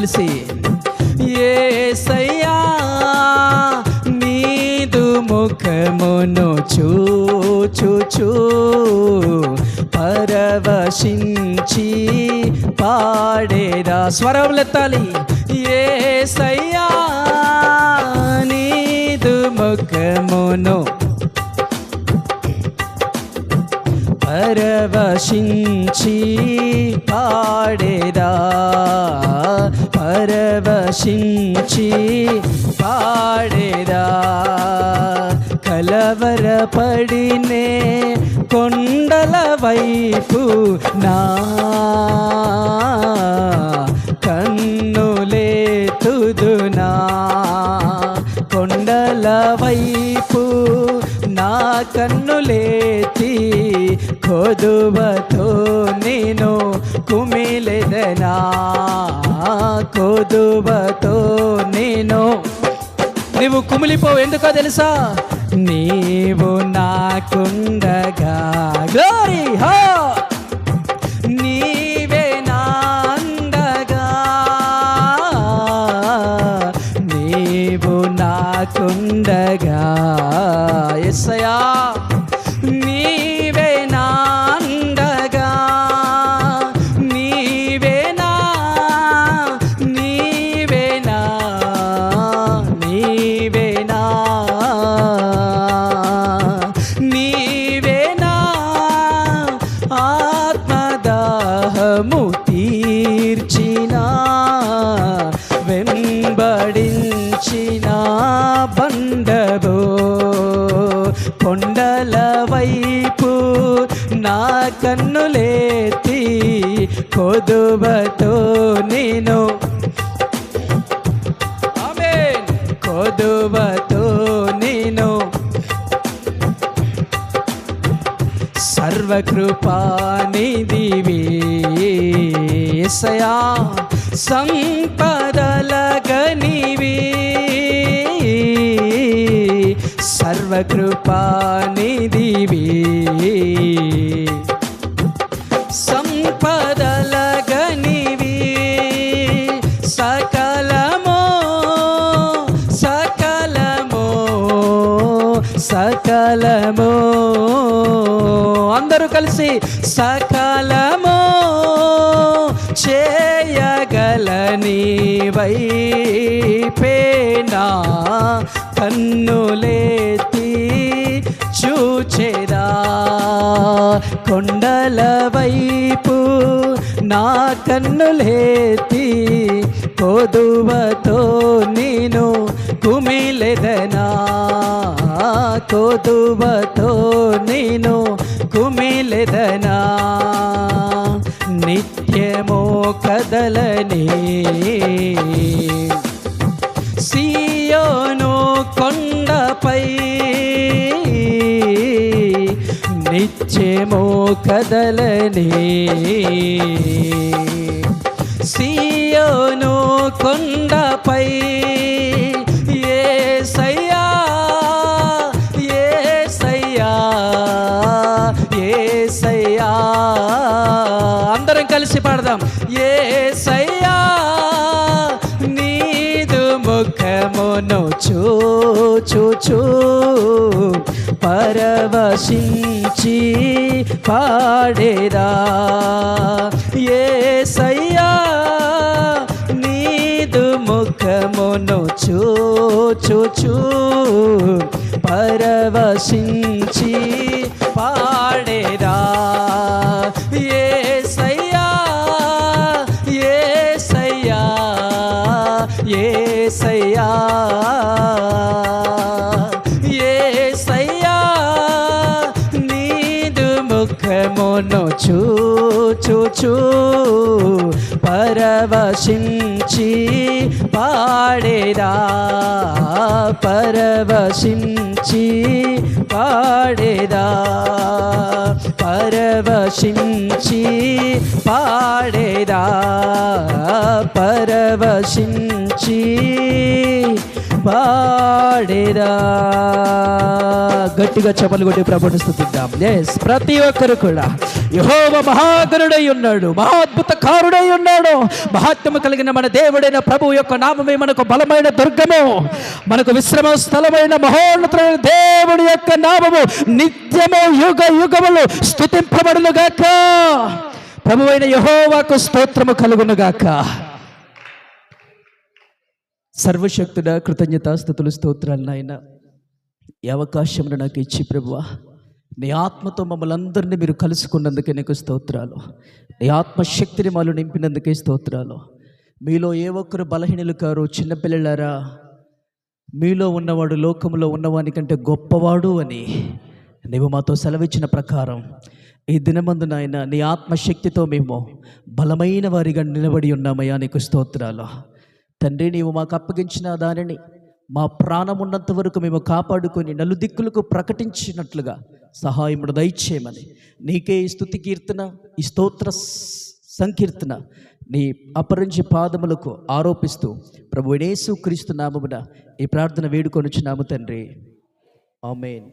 కలిసి ఏసయ్యా నీదు ముఖమును చూచుచూ పరవశించి పాడేరా స్వరములెత్తాలి ఏసయ్యా నీదు ముఖమును పరవశించి పాడేదా? పరవశించి పాడేదా? కలవరపడినే కొండల వైపు నా కన్నులేతుదునా కొండల వైపు నా కన్నులేతి కొదువతో నేను కుమిలేదనా? కొదువతో నేను నువ్వు కుమిలిపోవు ఎందుకో తెలుసా? నీవు నాకుండగా. గ్లోరీ హో! వెంబడించిన బండబో కొండల వైపు నా కన్నులేతి కొదువతో నేను. కొదువతో నేను. సర్వకృపానిదివి సయా సంపదల గనివీ. సర్వకృపానిధివి. సంపదల గనివి సకలమో సకలమో సకలమో. అందరూ కలిసి సకలమో చేయగలని వైపే కన్నులేతి చూచెరా కొండల వైపు నా కన్నులేతి కొదువతో నేను కుమిలెదనా. కొదువతో నేను కుమిలెదనా. నిత్యమో కదలని నిత్యమో కదలని సియోను కొండపై ఏ సయ్యా ఏ సయ్యా ఏ సయ్యా. అందరం కలిసి పాడదాం. ఏసయ్యా నీదు ముఖమును చూ చూ చూ. పరవశించి పాడేదా సయ్యా నీదు ముఖమును చూచుచూ పరవశించి పాడేదా ముఖమును చూచుచూ పరవశించి పాడేదా? పరవశించి పాడేదా? పరవశించి పాడేదా? పరవశించి పాడేదా? గట్టిగా చెప్పలు కొట్టి ప్రభుని స్థుతిద్దాం. ఎస్ ప్రతి ఒక్కరు కూడా. యహోవ మహాగరుడై ఉన్నాడు మహాద్భుత కారుడై ఉన్నాడు. మహాత్మ కలిగిన మన దేవుడైన ప్రభు యొక్క నామమే మనకు బలమైన దుర్గము. మనకు విశ్రమ స్థలమైన మహోన్నతమైన దేవుడి యొక్క నామము నిత్యము యుగ యుగములు స్థుతింపబడును గాక. ప్రభువైన యహోవాకు స్తోత్రము కలుగును గాక. సర్వశక్తుడ కృతజ్ఞత స్థుతులు స్తోత్రాలు నాయన. ఈ అవకాశమును నాకు ఇచ్చి ప్రభువా నీ ఆత్మతో మమ్మల్ని అందరినీ మీరు కలుసుకున్నందుకే నీకు స్తోత్రాలు. నీ ఆత్మశక్తిని మాలో నింపినందుకే స్తోత్రాలు. మీలో ఏ ఒక్కరు బలహీనులు కారు చిన్నపిల్లలారా మీలో ఉన్నవాడు లోకంలో ఉన్నవాని కంటే గొప్పవాడు అని నీవు మాతో సెలవిచ్చిన ప్రకారం ఈ దినమందు నాయన నీ ఆత్మశక్తితో మేము బలమైన వారిగా నిలబడి ఉన్నామయ్యా నీకు స్తోత్రాలు. తండ్రి నీవు మాకు అప్పగించిన దానిని మా ప్రాణం ఉన్నంత వరకు మేము కాపాడుకొని నలుదిక్కులకు ప్రకటించినట్లుగా సహాయముడు దయచేయమని నీకే ఈ స్థుతి కీర్తన ఈ స్తోత్ర సంకీర్తన నీ అపరించి పాదములకు ఆరోపిస్తూ ప్రభు యేసు క్రీస్తు నామమున ఈ ప్రార్థన వేడుకొనుచున్నాము తండ్రి. ఆమెన్.